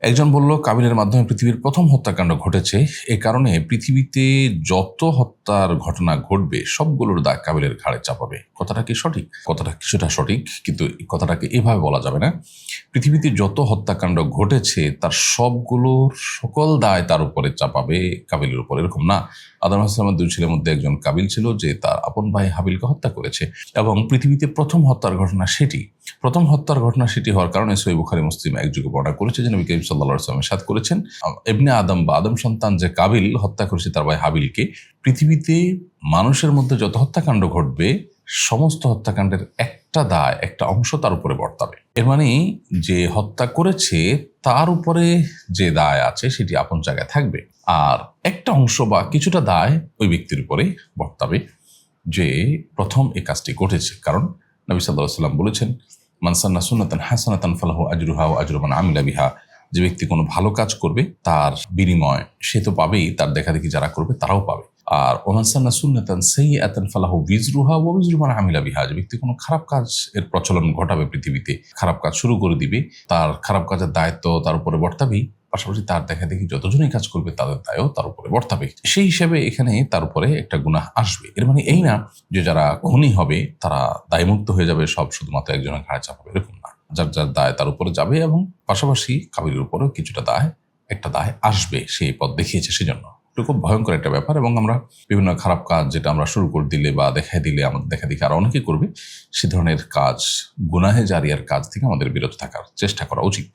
একজন বলল, কাবিলের মাধ্যমে পৃথিবীর প্রথম হত্যাকাণ্ড ঘটেছে। এ কারণে পৃথিবীতে যত হত্যার ঘটনা ঘটবে, সবগুলোর দায় কাবিলের ঘাড়ে চাপাবে। কথাটা কি সঠিক? কথাটা কিছুটা সঠিক, কিন্তু কথাটাকে এভাবে বলা যাবে না। পৃথিবীতে যত হত্যাকাণ্ড ঘটেছে, তার সবগুলোর সকল দায় তার উপরে চাপাবে কাবিলের উপর। এরকম না। আদম আসলামের দুই ছেলের মধ্যে একজন কাবিল ছিল, যে তার আপন ভাই হাবিলকে হত্যা করেছে। এবং পৃথিবীতে প্রথম হত্যার ঘটনা সেটি। প্রথম হত্যার ঘটনা সেটি হওয়ার কারণে সই বুখারি মুসলিম একযোগে বর্ণনা করেছে যে নবী করিম সাল্লাহ সাথ করেছেন। এমনি আদম বা আদম সন্তান যে কাবিল হত্যা করেছে তার ভাই হাবিলকে, পৃথিবীতে মানুষের মধ্যে যত হত্যাকাণ্ড ঘটবে, সমস্ত হত্যাকাণ্ডের একটা দায়, একটা অংশ তার উপরে বর্তাবে। এর মানে যে হত্যা করেছে, তার উপরে যে দায় আছে সেটি আপন জায়গায় থাকবে। আর একটা অংশ বা কিছুটা দায় ওই ব্যক্তির উপরে বর্তাবে যে প্রথম এ কাজটি ঘটেছে। কারণ নবী সাল্লাহ সাল্লাম বলেছেন মানসান্না সুন্নাতান হাসানাতান ফালাহু আজরুহা ও আজরুমান আমিলা বিহা। যে ব্যক্তি কোনো ভালো কাজ করবে, তার বিনিময় সে তো পাবেই, তার দেখাদেখি যারা করবে, তারাও পাবে। আর ওমানসান্না সুন্নাতান সেই আতান ফালাহু বিজরুহা ও বিজরুমান আমিলা বিহা যে ব্যক্তি কোনো খারাপ কাজ এর প্রচলন ঘটাবে পৃথিবীতে, খারাপ কাজ শুরু করে দিবে, তার খারাপ কাজের দায়িত্ব তার উপরে বর্তাবেই পাশাপাশি তার দেখা দেখি যতজনই কাজ করবে তাদের দায়ও তার উপরে বর্তাবে। সেই হিসাবে এখানে তার উপরে একটা গুনাহ আসবে। এর মানে এই না যে যারা খুনি হবে, তারা দায়মুক্ত হয়ে যাবে, সব শুধুমাত্র একজনের ঘাড়ে চাপাবে এরকম না। যার যার দায় তার উপরে যাবে এবং পাশাপাশি কাবিলের উপরেও কিছুটা দায়, একটা দায় আসবে সেই পথ দেখিয়েছে সেজন্য। এটা খুব ভয়ঙ্কর একটা ব্যাপার এবং আমরা বিভিন্ন খারাপ কাজ যেটা আমরা শুরু করে দিলে বা দেখাই দিলে আমাদের, দেখা দেখি আর অনেকে করবে, সে ধরনের কাজ, গুনাহে জারিয়ার কাজ থেকে আমাদের বিরত থাকার চেষ্টা করা উচিত।